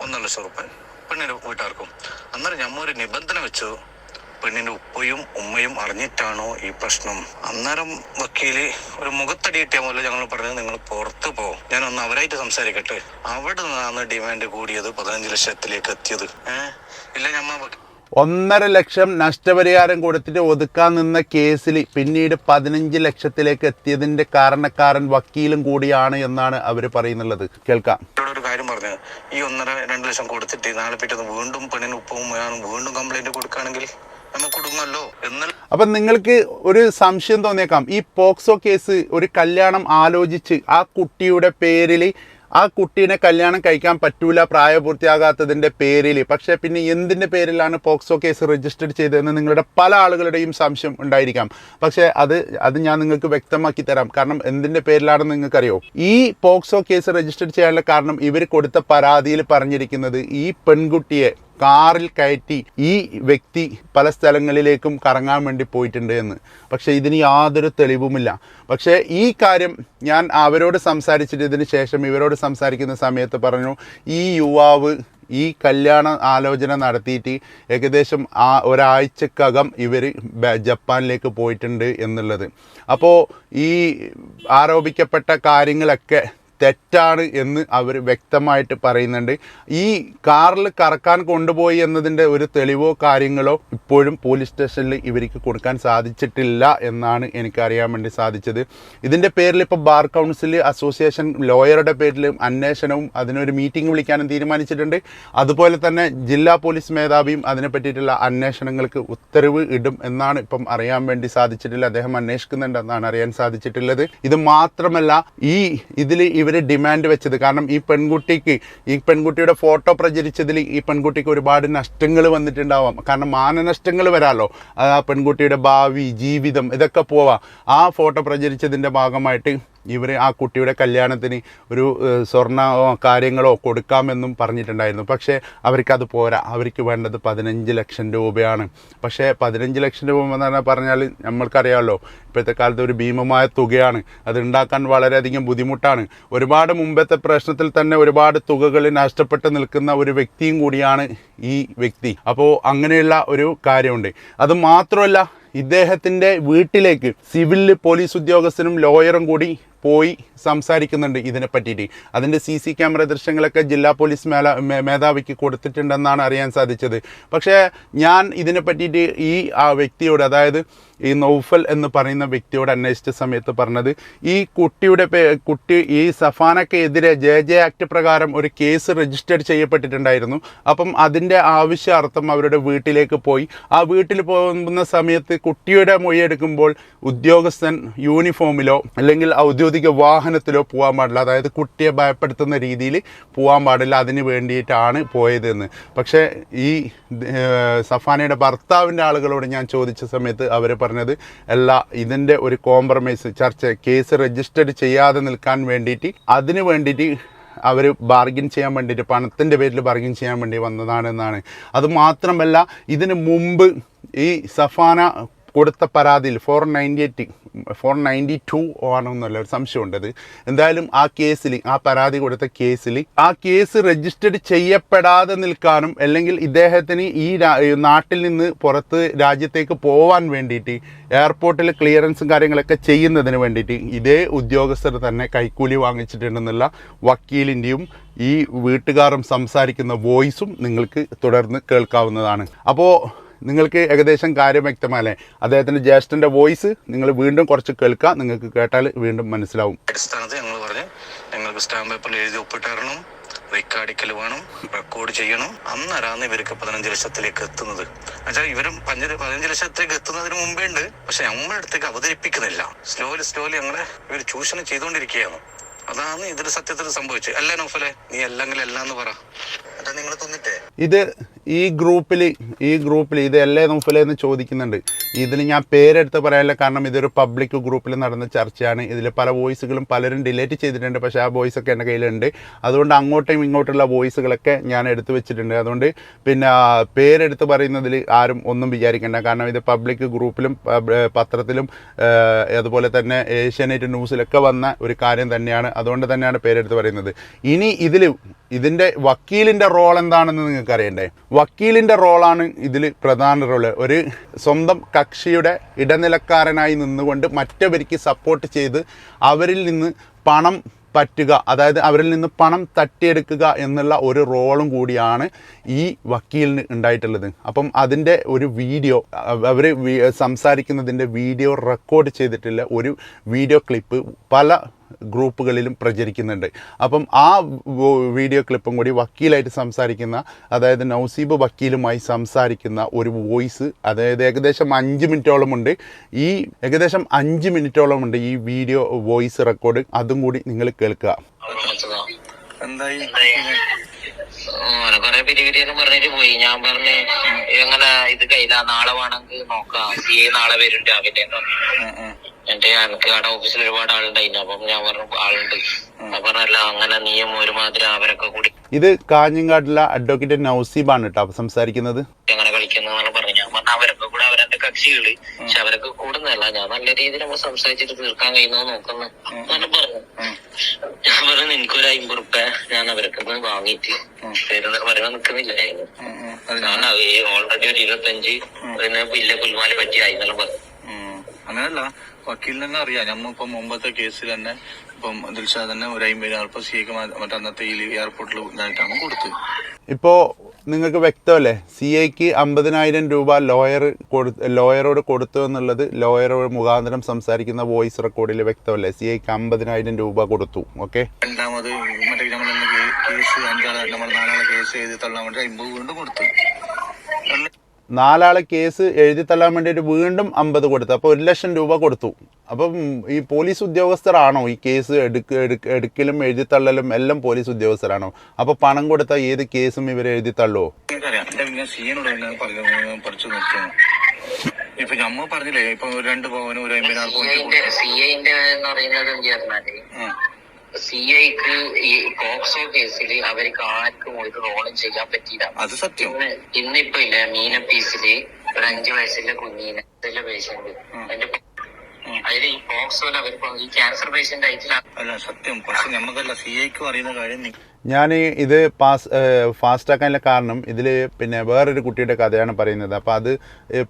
ഒന്നര ലക്ഷം രൂപ പെണ്ണിന് വീട്ടുകാർക്കും. അന്നേരം ഞമ്മ ഒരു നിബന്ധന വെച്ചു. പെണ്ണിന്റെ ഉപ്പയും ഉമ്മയും അറിഞ്ഞിട്ടാണോ ഈ പ്രശ്നം? അന്നേരം വക്കീൽ ഒരു മുഖത്തടി കിട്ടിയ പോലെ ഞങ്ങൾ പറഞ്ഞത് നിങ്ങൾ പുറത്ത് പോ. ഞാൻ ഒന്ന് അവരായിട്ട് സംസാരിക്കട്ടെ. അവിടെ നിന്നാണ് ഡിമാൻഡ് കൂടിയത് പതിനഞ്ച് ലക്ഷത്തിലേക്ക് എത്തിയത്. ഏഹ് ഇല്ല ഞമ്മ ഒന്നര ലക്ഷം നഷ്ടപരിഹാരം കൊടുത്തിട്ട് ഒതുക്കാൻ നിന്ന കേസിൽ പിന്നീട് പതിനഞ്ച് ലക്ഷത്തിലേക്ക് എത്തിയതിന്റെ കാരണക്കാരൻ വക്കീലും കൂടിയാണ് എന്നാണ് അവർ പറയുന്നുള്ളത്. കേൾക്കാം. ഒരു കാര്യം പറഞ്ഞു. ഈ ഒന്നര രണ്ട് ലക്ഷം കൊടുത്തിട്ട് നാളെ പിറ്റേന്ന് വീണ്ടും പെണ്ണിന് ഉപ്പും ഉമ്മയാനും വീണ്ടും കംപ്ലൈന്റ് കൊടുക്കുകയാണെങ്കിൽ അപ്പം നിങ്ങൾക്ക് ഒരു സംശയം തോന്നിയേക്കാം. ഈ പോക്സോ കേസ് ഒരു കല്യാണം ആലോചിച്ച് ആ കുട്ടിയുടെ പേരിൽ ആ കുട്ടീനെ കല്യാണം കഴിക്കാൻ പറ്റൂല പ്രായപൂർത്തിയാകാത്തതിന്റെ പേരിൽ. പക്ഷേ പിന്നെ എന്തിന്റെ പേരിലാണ് പോക്സോ കേസ് രജിസ്റ്റർ ചെയ്തതെന്ന് നിങ്ങളുടെ പല ആളുകളുടെയും സംശയം ഉണ്ടായിരിക്കാം. പക്ഷേ അത് അത് ഞാൻ നിങ്ങൾക്ക് വ്യക്തമാക്കി തരാം. കാരണം എന്തിന്റെ പേരിലാണെന്ന് നിങ്ങൾക്കറിയോ? ഈ പോക്സോ കേസ് രജിസ്റ്റർ ചെയ്യാനുള്ള കാരണം ഇവർ കൊടുത്ത പരാതിയിൽ പറഞ്ഞിരിക്കുന്നത് ഈ പെൺകുട്ടിയെ കാറിൽ കയറ്റി ഈ വ്യക്തി പല സ്ഥലങ്ങളിലേക്കും കറങ്ങാൻ വേണ്ടി പോയിട്ടുണ്ട് എന്ന്. പക്ഷേ ഇതിന് യാതൊരു തെളിവുമില്ല. പക്ഷേ ഈ കാര്യം ഞാൻ അവരോട് സംസാരിച്ചിട്ട് ഇതിന് ശേഷം ഇവരോട് സംസാരിക്കുന്ന സമയത്ത് പറഞ്ഞു ഈ യുവാവ് ഈ കല്യാണ ആലോചന നടത്തിയിട്ട് ഏകദേശം ആ ഒരാഴ്ചക്കകം ഇവർ ജപ്പാനിലേക്ക് പോയിട്ടുണ്ട് എന്നുള്ളത്. അപ്പോൾ ഈ ആരോപിക്കപ്പെട്ട കാര്യങ്ങളൊക്കെ തെറ്റാണ് എന്ന് അവർ വ്യക്തമായിട്ട് പറയുന്നുണ്ട്. ഈ കാറിൽ കറക്കാൻ കൊണ്ടുപോയി എന്നതിന്റെ ഒരു തെളിവോ കാര്യങ്ങളോ ഇപ്പോഴും പോലീസ് സ്റ്റേഷനിൽ ഇവർക്ക് കൊടുക്കാൻ സാധിച്ചിട്ടില്ല എന്നാണ് എനിക്കറിയാൻ വേണ്ടി സാധിച്ചത്. ഇതിന്റെ പേരിൽ ഇപ്പോൾ ബാർ കൗൺസിൽ അസോസിയേഷൻ ലോയറുടെ പേരിൽ അന്വേഷണവും അതിനൊരു മീറ്റിംഗ് വിളിക്കാനും തീരുമാനിച്ചിട്ടുണ്ട്. അതുപോലെ തന്നെ ജില്ലാ പോലീസ് മേധാവിയും അതിനെ പറ്റിയിട്ടുള്ള അന്വേഷണങ്ങൾക്ക് ഉത്തരവ് ഇടും എന്നാണ് ഇപ്പം അറിയാൻ വേണ്ടി സാധിച്ചിട്ടില്ല അദ്ദേഹം അന്വേഷിക്കുന്നുണ്ടെന്നാണ് അറിയാൻ സാധിച്ചിട്ടുള്ളത്. ഇത് മാത്രമല്ല ഈ ഇതിൽ ഇവർ ഡിമാൻഡ് വെച്ചത്. കാരണം ഈ പെൺകുട്ടിക്ക് ഈ പെൺകുട്ടിയുടെ ഫോട്ടോ പ്രചരിച്ചതിൽ ഈ പെൺകുട്ടിക്ക് ഒരുപാട് നഷ്ടങ്ങൾ വന്നിട്ടുണ്ടാവാം. കാരണം മാനനഷ്ടങ്ങൾ വരാമല്ലോ ആ പെൺകുട്ടിയുടെ ഭാവി ജീവിതം ഇതൊക്കെ പോവാം. ആ ഫോട്ടോ പ്രചരിച്ചതിന്റെ ഭാഗമായിട്ട് ഇവർ ആ കുട്ടിയുടെ കല്യാണത്തിന് ഒരു ഏഹ്, സ്വർണ കാര്യങ്ങളോ കൊടുക്കാമെന്നും പറഞ്ഞിട്ടുണ്ടായിരുന്നു. പക്ഷേ അവർക്കത് പോരാ. അവർക്ക് വേണ്ടത് പതിനഞ്ച് ലക്ഷം രൂപയാണ്. പക്ഷേ പതിനഞ്ച് ലക്ഷം രൂപ എന്ന് പറഞ്ഞാൽ നമ്മൾക്കറിയാമല്ലോ ഇപ്പോഴത്തെ കാലത്ത് ഒരു ഭീമമായ തുകയാണ്. അത് ഉണ്ടാക്കാൻ വളരെയധികം ബുദ്ധിമുട്ടാണ്. ഒരുപാട് മുമ്പത്തെ പ്രശ്നത്തിൽ തന്നെ ഒരുപാട് തുകകൾ നഷ്ടപ്പെട്ട് നിൽക്കുന്ന ഒരു വ്യക്തിയും കൂടിയാണ് ഈ വ്യക്തി. അപ്പോൾ അങ്ങനെയുള്ള ഒരു കാര്യമുണ്ട്. അത് മാത്രമല്ല ഇദ്ദേഹത്തിന്റെ വീട്ടിലേക്ക് സിവിൽ പോലീസ് ഉദ്യോഗസ്ഥനും ലോയറും കൂടി പോയി സംസാരിക്കുന്നുണ്ട് ഇതിനെ പറ്റിയിട്ട്. അതിന്റെ സി സി ക്യാമറ ദൃശ്യങ്ങളൊക്കെ ജില്ലാ പോലീസ് മേല മേധാവിക്ക് കൊടുത്തിട്ടുണ്ടെന്നാണ് അറിയാൻ സാധിച്ചത്. പക്ഷേ ഞാൻ ഇതിനെ പറ്റിയിട്ട് ഈ ആ വ്യക്തിയോട് അതായത് ഈ നൗഫൽ എന്ന് പറയുന്ന വ്യക്തിയോട് അന്വേഷിച്ച സമയത്ത് പറഞ്ഞത് ഈ കുട്ടിയുടെ പേ കുട്ടി ഈ സഫാനക്കെതിരെ ജെ ജെ ആക്ട് പ്രകാരം ഒരു കേസ് രജിസ്റ്റർ ചെയ്യപ്പെട്ടിട്ടുണ്ടായിരുന്നു. അപ്പം അതിന്റെ അതിന്റെ ആവശ്യാർത്ഥം അവരുടെ വീട്ടിലേക്ക് പോയി. ആ വീട്ടിൽ പോകുന്ന സമയത്ത് കുട്ടിയുടെ മൊഴിയെടുക്കുമ്പോൾ ഉദ്യോഗസ്ഥൻ യൂണിഫോമിലോ അല്ലെങ്കിൽ ഔദ്യോഗിക വാഹനത്തിലോ പോകാൻ പാടില്ല. അതായത് കുട്ടിയെ ഭയപ്പെടുത്തുന്ന രീതിയിൽ പോകാൻ പാടില്ല. അതിന് വേണ്ടിയിട്ടാണ് പോയതെന്ന്. പക്ഷേ ഈ സഫാനയുടെ ഭർത്താവിന്റെ ആളുകളോട് ഞാൻ ചോദിച്ച സമയത്ത് അവർ പറഞ്ഞത് അല്ല ഇതിന്റെ ഒരു കോംപ്രമൈസ് ചർച്ച കേസ് രജിസ്റ്റർ ചെയ്യാതെ നിൽക്കാൻ വേണ്ടിയിട്ട് അതിന് വേണ്ടിയിട്ട് അവർ ബാർഗിൻ ചെയ്യാൻ വേണ്ടിയിട്ട് പണത്തിന്റെ പേരിൽ ബാർഗിൻ ചെയ്യാൻ വേണ്ടി വന്നതാണെന്നാണ്. അത് മാത്രമല്ല ഇതിന് മുമ്പ് ഈ സഫാന കൊടുത്ത പരാതിയിൽ four ninety eight four ninety two ആണെന്നല്ല ഒരു സംശയമുണ്ടത്. എന്തായാലും ആ കേസിൽ ആ പരാതി കൊടുത്ത കേസിൽ ആ കേസ് രജിസ്റ്റർഡ് ചെയ്യപ്പെടാതെ നിൽക്കാനും അല്ലെങ്കിൽ ഇദ്ദേഹത്തിന് ഈ നാട്ടിൽ നിന്ന് പുറത്ത് രാജ്യത്തേക്ക് പോവാൻ വേണ്ടിയിട്ട് എയർപോർട്ടിൽ ക്ലിയറൻസും കാര്യങ്ങളൊക്കെ ചെയ്യുന്നതിന് വേണ്ടിയിട്ട് ഇതേ ഉദ്യോഗസ്ഥർ തന്നെ കൈക്കൂലി വാങ്ങിച്ചിട്ടുണ്ടെന്നുള്ള വക്കീലിന്റെയും ഈ വീട്ടുകാരും സംസാരിക്കുന്ന വോയിസും നിങ്ങൾക്ക് തുടർന്ന് കേൾക്കാവുന്നതാണ്. അപ്പോൾ നിങ്ങൾക്ക് ഏകദേശം കാര്യം വ്യക്തമല്ലേ അദ്ദേഹത്തിന്റെ ജ്യേഷ്ഠന്റെ വോയിസ് നിങ്ങൾ വീണ്ടും കുറച്ച് കേൾക്കാം. നിങ്ങൾക്ക് കേട്ടാൽ വീണ്ടും മനസ്സിലാവും. അടിസ്ഥാനത്തിൽ ഞങ്ങൾ പറഞ്ഞ് ഞങ്ങൾക്ക് സ്റ്റാമ്പ് പേപ്പറിൽ എഴുതി ഒപ്പിട്ടരണം റെക്കോർഡിക്കൽ വേണം റെക്കോർഡ് ചെയ്യണം. അന്നരാന്ന് ഇവർക്ക് പതിനഞ്ച് ലക്ഷത്തിലേക്ക് എത്തുന്നത്. എന്നുവെച്ചാൽ ഇവരും പഞ്ച പതിനഞ്ച് ലക്ഷത്തിലേക്ക് എത്തുന്നതിന് മുമ്പേ ഉണ്ട്. പക്ഷെ നമ്മുടെ അടുത്തേക്ക് അവതരിപ്പിക്കുന്നില്ല. സ്ലോലി സ്ലോലി ഞങ്ങളെ ഇവർ ചൂഷണം ചെയ്തുകൊണ്ടിരിക്കുകയാണ്. അതാണ് ഇതിൽ സത്യത്തിൽ സംഭവിച്ചത്. അല്ല നോഫലെ? നീ അല്ലെങ്കിൽ അല്ല എന്ന് പറ. ഇത് ഈ ഗ്രൂപ്പിൽ ഈ ഗ്രൂപ്പിൽ ഇത് എല്ലാ നോഫിലെ എന്ന് ചോദിക്കുന്നുണ്ട്. ഇതിൽ ഞാൻ പേരെടുത്ത് പറയാനില്ല കാരണം ഇതൊരു പബ്ലിക് ഗ്രൂപ്പിൽ നടന്ന ചർച്ചയാണ്. ഇതിൽ പല വോയിസുകളും പലരും ഡിലേറ്റ് ചെയ്തിട്ടുണ്ട് പക്ഷേ ആ വോയിസ് ഒക്കെ എന്റെ കയ്യിലുണ്ട്. അതുകൊണ്ട് അങ്ങോട്ടും ഇങ്ങോട്ടുള്ള വോയിസുകളൊക്കെ ഞാൻ എടുത്തു വെച്ചിട്ടുണ്ട്. അതുകൊണ്ട് പിന്നെ പേരെടുത്ത് പറയുന്നതിൽ ആരും ഒന്നും വിചാരിക്കേണ്ട. കാരണം ഇത് പബ്ലിക് ഗ്രൂപ്പിലും പത്രത്തിലും അതുപോലെ തന്നെ ഏഷ്യാനെറ്റ് ന്യൂസിലൊക്കെ വന്ന ഒരു കാര്യം തന്നെയാണ്. അതുകൊണ്ട് തന്നെയാണ് പേരെടുത്ത് പറയുന്നത്. ഇനി ഇതിൽ ഇതിന്റെ വക്കീലിന്റെ റോൾ എന്താണെന്ന് നിങ്ങൾക്ക് അറിയണ്ടേ വക്കീലിന്റെ റോളാണ് ഇതിൽ പ്രധാന റോൾ ഒരു സ്വന്തം കക്ഷിയുടെ ഇടനിലക്കാരനായി നിന്നുകൊണ്ട് മറ്റവർക്ക് സപ്പോർട്ട് ചെയ്ത് അവരിൽ നിന്ന് പണം പറ്റുക അതായത് അവരിൽ നിന്ന് പണം തട്ടിയെടുക്കുക എന്നുള്ള ഒരു റോളും കൂടിയാണ് ഈ വക്കീലിന് ഉണ്ടായിട്ടുള്ളത്. അപ്പം അതിന്റെ ഒരു വീഡിയോ അവർ സംസാരിക്കുന്നതിന്റെ വീഡിയോ റെക്കോർഡ് ചെയ്തിട്ടുള്ള ഒരു വീഡിയോ ക്ലിപ്പ് പല ഗ്രൂപ്പുകളിലും പ്രചരിക്കുന്നുണ്ട്. അപ്പം ആ വീഡിയോ ക്ലിപ്പും കൂടി വക്കീലായിട്ട് സംസാരിക്കുന്ന അതായത് നൗസീബ് വക്കീലുമായി സംസാരിക്കുന്ന ഒരു വോയിസ് അതായത് ഏകദേശം അഞ്ച് മിനിറ്റോളം ഉണ്ട്. ഈ ഏകദേശം അഞ്ച് മിനിറ്റോളം ഉണ്ട് ഈ വീഡിയോ വോയിസ് റെക്കോർഡ്. അതും കൂടി നിങ്ങൾ കേൾക്കുക. എന്തായി? ഓനെ കൊറേ പിരി പിരിയെന്ന് പറഞ്ഞിട്ട് പോയി. ഞാൻ പറഞ്ഞു എങ്ങനെ ഇത് കയ്യിലാ? നാളെ വേണമെങ്കിൽ നോക്കാം. സി എ നാളെ വരും രാവിലെ. എന്നിട്ട് എനിക്ക് അവിടെ ഓഫീസിൽ ഒരുപാട് ആളുണ്ടായിരുന്നു അപ്പം ഞാൻ പറഞ്ഞു ആളുണ്ട്. പറഞ്ഞല്ല അങ്ങനെ നീയും ഒരുമാതിരി അവരൊക്കെ കൂടി ഇത് കാഞ്ഞങ്ങാട്ടിലെ അഡ്വക്കേറ്റ് നൗസീബാണ് കേട്ടോ സംസാരിക്കുന്നത്. അങ്ങനെ കളിക്കുന്നതാണ് പറഞ്ഞു. ഞാൻ പറഞ്ഞു അവരൊക്കെ കൂടെ അവരെന്റെ കക്ഷികൾ. പക്ഷെ അവരൊക്കെ കൂടുന്നതല്ല. ഞാൻ നല്ല രീതിയിൽ നമ്മൾ സംസാരിച്ചിട്ട് തീർക്കാൻ കഴിയുന്നോ നോക്കുന്നു. അങ്ങനെ പറഞ്ഞു. ഞാൻ പറഞ്ഞു എനിക്കൊരു അമ്പത് റുപ്യ ഞാൻ അവരൊക്കെ വാങ്ങിയിട്ട്. തരുന്ന നിക്കുന്നില്ലായിരുന്നു ഞാൻ ഓൾറെഡി ഒരു ഇരുപത്തഞ്ച് ഇല്ല പുൽമാല പറ്റി ആയിരുന്നല്ലോ പറഞ്ഞു. അങ്ങനല്ല. വക്കീലിന് തന്നെ അറിയാം. നമ്മളിപ്പം ഇപ്പം മുമ്പത്തെ കേസിൽ തന്നെ ഇപ്പം ദിൽഷാദ് തന്നെ ഒരു അമ്പതിനായിരം ഉറുപ്പ സിക്ക് മറ്റേ അന്നത്തെ ഈ എയർപോർട്ടിൽ ഇതായിട്ടാണ് കൊടുത്തത്. ഇപ്പോൾ നിങ്ങൾക്ക് വ്യക്തമല്ലേ? സി ഐക്ക് അമ്പതിനായിരം രൂപ ലോയർ കൊടു ലോയറോട് കൊടുത്തു എന്നുള്ളത് ലോയറോട് മുഖാന്തരം സംസാരിക്കുന്ന വോയിസ് റെക്കോർഡിൽ വ്യക്തമല്ലേ? സി ഐക്ക് അമ്പതിനായിരം രൂപ കൊടുത്തു. ഓക്കെ? രണ്ടാമത് മറ്റേ നമ്മൾ കേസ് അഞ്ചാളെ നമ്മൾ നാലാളെ കേസ് എഴുതി തള്ളാൻ വേണ്ടി അമ്പത് വീണ്ടും കൊടുത്തു. നാലാളെ കേസ് എഴുതി തള്ളാൻ വേണ്ടിയിട്ട് വീണ്ടും അമ്പത് കൊടുത്തു. അപ്പോൾ ഒരു ലക്ഷം രൂപ കൊടുത്തു. അപ്പം ഈ പോലീസ് ഉദ്യോഗസ്ഥരാണോ ഈ കേസ് എടുക്ക എടുക്ക എടുക്കലും എഴുതിത്തള്ളലും എല്ലാം പോലീസ് ഉദ്യോഗസ്ഥരാണോ? അപ്പോൾ പണം കൊടുത്താൽ ഏത് കേസും ഇവർ എഴുതി തള്ളുമോ നിങ്ങൾക്കറിയാം എന്റെ ഞാൻ സിയനോട് തന്നെ പറഞ്ഞു പഠിച്ചു നിർത്തുന്നു ഇപ്പൊ നമ്മ പറഞ്ഞില്ലേ ഇപ്പൊ രണ്ട് പവനും ഒരു സി ഐന്റെ പറയുന്നത് പറഞ്ഞാൽ സി ഐക്ക് ഈ പോക്സോ കേസിൽ അവർക്ക് ആർക്കും ഒരു റോളും ചെയ്യാൻ പറ്റിയില്ല. അത് സത്യം. ഇന്ന് ഇന്നിപ്പോ ഇല്ല മീന പീസിൽ ഒരു അഞ്ചു വയസ്സിലെ കുഞ്ഞിനെ പേഷ്യന്റ് അതിന്റെ അതിൽ ഈ പോക്സോയിൽ അവർ ഈ ക്യാൻസർ പേഷ്യന്റ് ആയിട്ടില്ല. അല്ല സത്യം. പക്ഷെ നമുക്കല്ല സി ഐക്കും അറിയുന്ന കാര്യം ഞാൻ ഇത് പാസ് ഫാസ്റ്റാക്കാനുള്ള കാരണം ഇതിൽ പിന്നെ വേറൊരു കുട്ടിയുടെ കഥയാണ് പറയുന്നത്. അപ്പോൾ അത്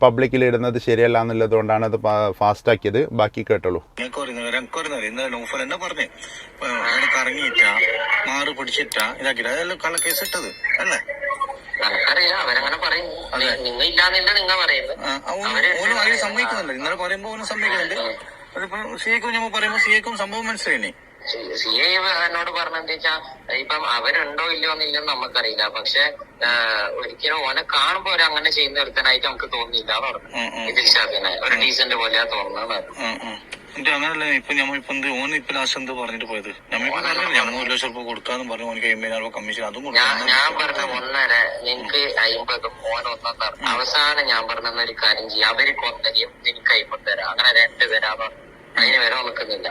പബ്ലിക്കിൽ ഇടുന്നത് ശരിയല്ല എന്നുള്ളത് കൊണ്ടാണ് അത് ഫാസ്റ്റാക്കിയത്. ബാക്കി കേട്ടോളൂ. മാറ് പിടിച്ചിട്ട ഇതാക്കിട്ട് അതെല്ലാം കള്ള കേസ് ഇട്ടത് അല്ലേ? നിങ്ങൾ നിങ്ങൾ സമ്മതിക്കുന്നുണ്ട്. ഇന്നലെ പറയുമ്പോ സമ്മതിക്കുന്നുണ്ട്. അതിപ്പോ സി ഐക്കും ഞമ്മ പറയുമ്പോ സി സംഭവം മനസ്സിലായി സി ഐ എന്നോട് പറഞ്ഞെന്താ വെച്ചാ ഇപ്പം അവരുണ്ടോ ഇല്ലയോ എന്നില്ലെന്ന് നമുക്കറിയില്ല പക്ഷെ ഒരിക്കലും ഓനെ കാണുമ്പോ ഒരു അങ്ങനെ ചെയ്യുന്ന ഒരുത്തനായിട്ട് നമുക്ക് തോന്നിയില്ല. പറഞ്ഞു ഒരു ഡീസന്റ് പോലെയാ തോന്നുന്നത്. എന്നിട്ട് അങ്ങനല്ല ഇപ്പൊ ഞമ്മ ഇപ്പൊ എന്ത് ഓൻ ഇപ്പൊ ലാസ്റ്റ് എന്ത് പറഞ്ഞിട്ട് പോയത്? ഞമ്മ ഞമ്മ ഒരു ലക്ഷം രൂപ കൊടുക്കാന്ന് പറഞ്ഞു ഓനിക്ക് അമ്പതിനായിരം കമ്മീഷൻ അതും ഞാൻ ഞാൻ പറഞ്ഞ ഒന്നര നിനക്ക് അയിമ്പതും ഓൻ ഒന്നും തരണം. അവസാനം ഞാൻ പറഞ്ഞ ഒരു കാര്യം ചെയ്യാം. അവർക്ക് ഒന്നരയും നിനക്ക് അയിമ്പത് തരാം. അങ്ങനെ രണ്ട് തരാ പറഞ്ഞു. അതിന് വരാൻ നിൽക്കുന്നില്ല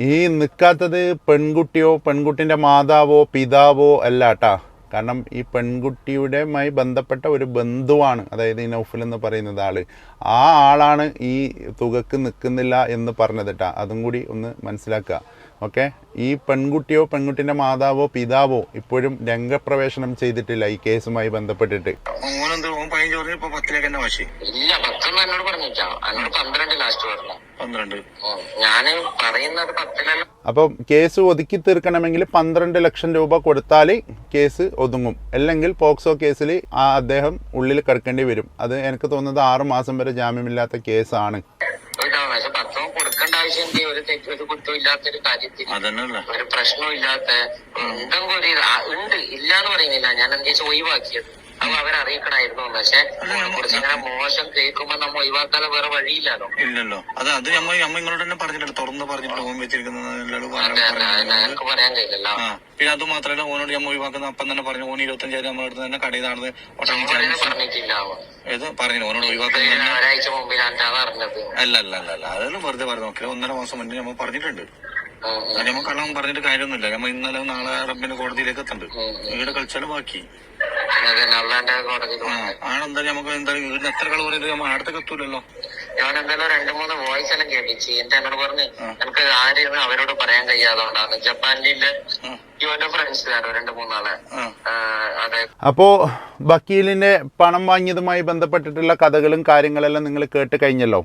ഈ നിൽക്കാത്തത് പെൺകുട്ടിയോ പെൺകുട്ടിന്റെ മാതാവോ പിതാവോ അല്ല കേട്ടാ കാരണം ഈ പെൺകുട്ടിയുടെയുമായി ബന്ധപ്പെട്ട ഒരു ബന്ധുവാണ് അതായത് ഈ നൗഫൽ എന്ന് പറയുന്നത് ആൾ. ആ ആളാണ് ഈ തുകക്ക് നിൽക്കുന്നില്ല എന്ന് പറഞ്ഞത് കേട്ടാ അതും കൂടി ഒന്ന് മനസ്സിലാക്കുക. ഓക്കെ? ഈ പെൺകുട്ടിയോ പെൺകുട്ടിന്റെ മാതാവോ പിതാവോ ഇപ്പോഴും രംഗപ്രവേശനം ചെയ്തിട്ടില്ല ഈ കേസുമായി ബന്ധപ്പെട്ടിട്ട്. ഇല്ല പത്തൊന്നും എന്നോട് പറഞ്ഞിട്ടാ എന്നോട് പന്ത്രണ്ട് ലാസ്റ്റ് പറഞ്ഞു പന്ത്രണ്ട്. ഞാൻ പറയുന്നത് പത്തിലല്ല. അപ്പം കേസ് ഒതുക്കി തീർക്കണമെങ്കിൽ പന്ത്രണ്ട് ലക്ഷം രൂപ കൊടുത്താൽ കേസ് ഒതുങ്ങും. അല്ലെങ്കിൽ പോക്സോ കേസിൽ ആ അദ്ദേഹം ഉള്ളിൽ കിടക്കേണ്ടി വരും. അത് എനിക്ക് തോന്നുന്നത് ആറ് മാസം വരെ ജാമ്യമില്ലാത്ത കേസാണ്. എന്ത് ഒരു തെറ്റ് ഒരു കുറ്റവും ഇല്ലാത്തൊരു കാര്യത്തിൽ ഒരു പ്രശ്നവും ഇല്ലാത്ത എന്തെങ്കിലും ഒരു ഉണ്ട് ഇല്ലാന്ന് പറയുന്നില്ല. ഞാൻ എന്താ വെച്ചാൽ ഒഴിവാക്കിയത്. അപ്പൊ അവരറിയിക്കണായിരുന്നു പക്ഷെ കുറച്ച് ഇങ്ങനെ മോശം കേൾക്കുമ്പോ നമ്മ ഒഴിവാക്കാതെ വേറെ വഴിയില്ലല്ലോ. ഇല്ലല്ലോ. അത് അത് ഞമ്മ നമ്മൾ നിങ്ങളോട് തന്നെ പറഞ്ഞിട്ട് തുറന്ന് പറഞ്ഞിട്ട് ഓൻ വെച്ചിരിക്കുന്നത് പറയാൻ കഴിയില്ലല്ലോ. പിന്നെ അത് മാത്രമല്ല ഓനോട് ഞമ്മ ഒഴിവാക്കുന്ന അപ്പം തന്നെ പറഞ്ഞു ഓൻ ഇരുപത്തഞ്ചായിരം നമ്മുടെ അടുത്ത് തന്നെ കടയിൽ നടന്ന് പറഞ്ഞിട്ടില്ല. ഏത്? പറഞ്ഞു ഓനോട് ഒഴിവാക്കുന്ന ഒരാഴ്ച മുമ്പിലാണ് അറിഞ്ഞത് അല്ല അല്ല അല്ല അല്ല അതൊന്നും വെറുതെ പറഞ്ഞു. നോക്കില്ല ഒന്നര മാസം മുന്നേ നമ്മൾ പറഞ്ഞിട്ടുണ്ട്. അത് നമ്മൾ കള്ളം പറഞ്ഞിട്ട് കാര്യമൊന്നുമില്ല. നമ്മൾ ഇന്നലെ നാളെ റബ്ബിന്റെ കോടതിയിലേക്ക് എത്തണ്ട്. വീട്. ഇവിടെ കളിച്ചാലും ബാക്കി. ആണെന്തായാലും നമുക്ക് എന്തായാലും വീടിന് എത്ര കള പറഞ്ഞിട്ട് നമ്മൾ അടുത്തൊക്കെ എത്തൂലല്ലോ. ഞാൻ എന്തായാലും രണ്ട് മൂന്ന് വോയിസ് എല്ലാം കേട്ടിച്ച് എന്റെ എന്നോട് പറഞ്ഞ് നമുക്ക് ആരെയും അവരോട് പറയാൻ കഴിയാതുകൊണ്ടാണ് ജപ്പാനിലെ അപ്പോ വക്കീലിന്റെ രണ്ട് പണം വാങ്ങിയതുമായി ബന്ധപ്പെട്ടിട്ടുള്ള കഥകളും കാര്യങ്ങളെല്ലാം നിങ്ങൾ കേട്ട് കഴിഞ്ഞല്ലോ.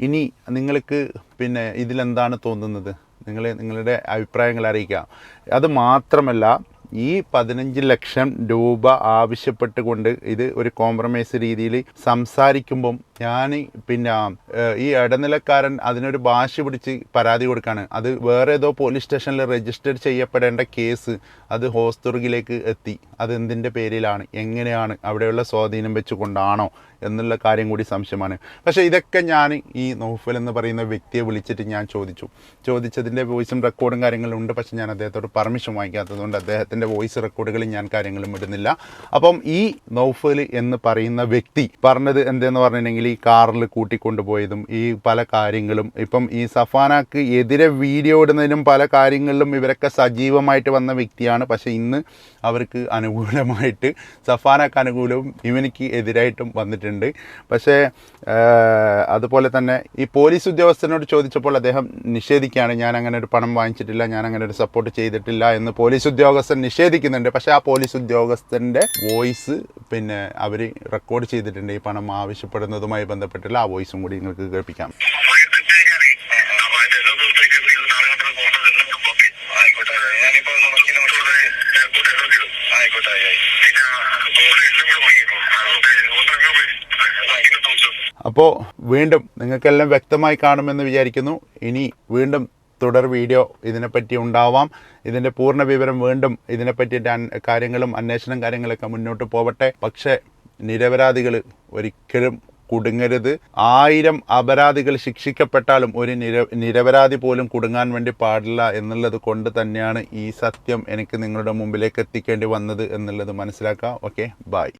ഇനി നിങ്ങൾക്ക് പിന്നെ ഇതിലെന്താണ് തോന്നുന്നത്? നിങ്ങൾ നിങ്ങളുടെ അഭിപ്രായങ്ങൾ അറിയിക്കാം. അത് മാത്രമല്ല ഈ പതിനഞ്ച് ലക്ഷം രൂപ ആവശ്യപ്പെട്ടുകൊണ്ട് ഇത് ഒരു കോംപ്രമൈസ് രീതിയിൽ സംസാരിക്കുമ്പം ഞാൻ പിന്നെ ഈ ഇടനിലക്കാരൻ അതിനൊരു ഭാഷ പിടിച്ച് പരാതി കൊടുക്കുകയാണ് അത് വേറെ ഏതോ പോലീസ് സ്റ്റേഷനിൽ രജിസ്റ്റർ ചെയ്യപ്പെടേണ്ട കേസ് അത് ഹോസ്തുർഗിലേക്ക് എത്തി. അത് എന്തിന്റെ പേരിലാണ്? എങ്ങനെയാണ് അവിടെയുള്ള സ്വാധീനം വെച്ചുകൊണ്ടാണോ എന്നുള്ള കാര്യം കൂടി സംശയമാണ്. പക്ഷേ ഇതൊക്കെ ഞാൻ ഈ നൗഫൽ എന്ന് പറയുന്ന വ്യക്തിയെ വിളിച്ചിട്ട് ഞാൻ ചോദിച്ചു. ചോദിച്ചതിന്റെ വോയിസും റെക്കോർഡും കാര്യങ്ങളും ഉണ്ട്. പക്ഷേ ഞാൻ അദ്ദേഹത്തോട് പെർമിഷൻ വാങ്ങിക്കാത്തതുകൊണ്ട് അദ്ദേഹത്തിന്റെ വോയിസ് റെക്കോർഡുകളിൽ ഞാൻ കാര്യങ്ങളും ഇടുന്നില്ല. അപ്പം ഈ നൗഫൽ എന്ന് പറയുന്ന വ്യക്തി പറഞ്ഞത് എന്തെന്ന് പറഞ്ഞിട്ടുണ്ടെങ്കിൽ ഈ കാറിൽ കൂട്ടിക്കൊണ്ടുപോയതും ഈ പല കാര്യങ്ങളും. ഇപ്പം ഈ സഫാനാക്ക് എതിരെ വീഡിയോ ഇടുന്നതിനും പല കാര്യങ്ങളിലും ഇവരൊക്കെ സജീവമായിട്ട് വന്ന വ്യക്തിയാണ്. പക്ഷേ ഇന്ന് അവർക്ക് അനുകൂലമായിട്ട് സഫാനക്ക് അനുകൂലവും ഇവനിക്ക് എതിരായിട്ടും വന്നിട്ടുണ്ട്. പക്ഷേ അതുപോലെ തന്നെ ഈ പോലീസ് ഉദ്യോഗസ്ഥനോട് ചോദിച്ചപ്പോൾ അദ്ദേഹം നിഷേധിക്കുകയാണ് ഞാൻ അങ്ങനെ ഒരു പണം വാങ്ങിച്ചിട്ടില്ല ഞാൻ അങ്ങനെ ഒരു സപ്പോർട്ട് ചെയ്തിട്ടില്ല എന്ന് പോലീസ് ഉദ്യോഗസ്ഥൻ നിഷേധിക്കുന്നുണ്ട്. പക്ഷേ ആ പോലീസ് ഉദ്യോഗസ്ഥന്റെ വോയിസ് പിന്നെ അവർ റെക്കോർഡ് ചെയ്തിട്ടുണ്ട് ഈ പണം ആവശ്യപ്പെടുന്നതുമായി. ബന്ധപ്പെട്ടുള്ള ആ വോയിസും കൂടി നിങ്ങൾക്ക് കേൾപ്പിക്കാം. അപ്പോൾ വീണ്ടും നിങ്ങൾക്കെല്ലാം വ്യക്തമായി കാണുമെന്ന് വിചാരിക്കുന്നു. ഇനി വീണ്ടും തുടർ വീഡിയോ ഇതിനെപ്പറ്റി ഉണ്ടാവാം. ഇതിന്റെ പൂർണ വിവരം വീണ്ടും ഇതിനെപ്പറ്റിയിട്ട് കാര്യങ്ങളും അന്വേഷണം കാര്യങ്ങളൊക്കെ മുന്നോട്ട് പോവട്ടെ. പക്ഷേ നിരപരാധികൾ ഒരിക്കലും കുടുങ്ങരുത്. ആയിരം അപരാധികൾ ശിക്ഷിക്കപ്പെട്ടാലും ഒരു നിര നിരപരാധി പോലും കുടുങ്ങാൻ വേണ്ടി പാടില്ല എന്നുള്ളത് കൊണ്ട് തന്നെയാണ് ഈ സത്യം എനിക്ക് നിങ്ങളുടെ മുമ്പിലേക്ക് എത്തിക്കേണ്ടി വന്നത് എന്നുള്ളത് മനസ്സിലാക്കുക ഓക്കെ ബായ്